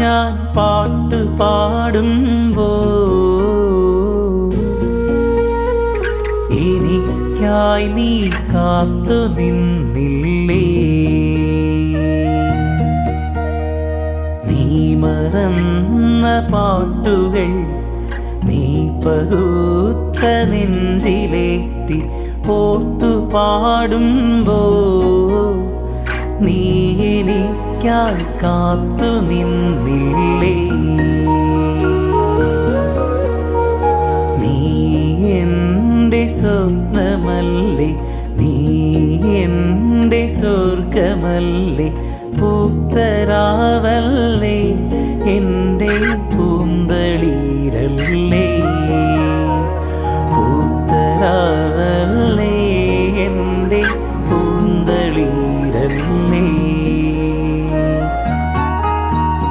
ഞാൻ പാട്ട് പാടുമ്പോ എനിക്കായി നീ കാത്തു നിന്നില്ലേ? നീ മറന്ന പാട്ടുകൾ നീ പകുത്ത നെഞ്ചിലേറ്റി പോത്തു പാടുമ്പോ നീ എനിക്കായി കാത്തു നിന്നില്ലേ സ്വപ്നമല്ലേ? നീ എന്റെ സ്വർഗമല്ലേ പൂത്തരാവല്ലേ എന്റെ പൂന്തളീരല്ലേ?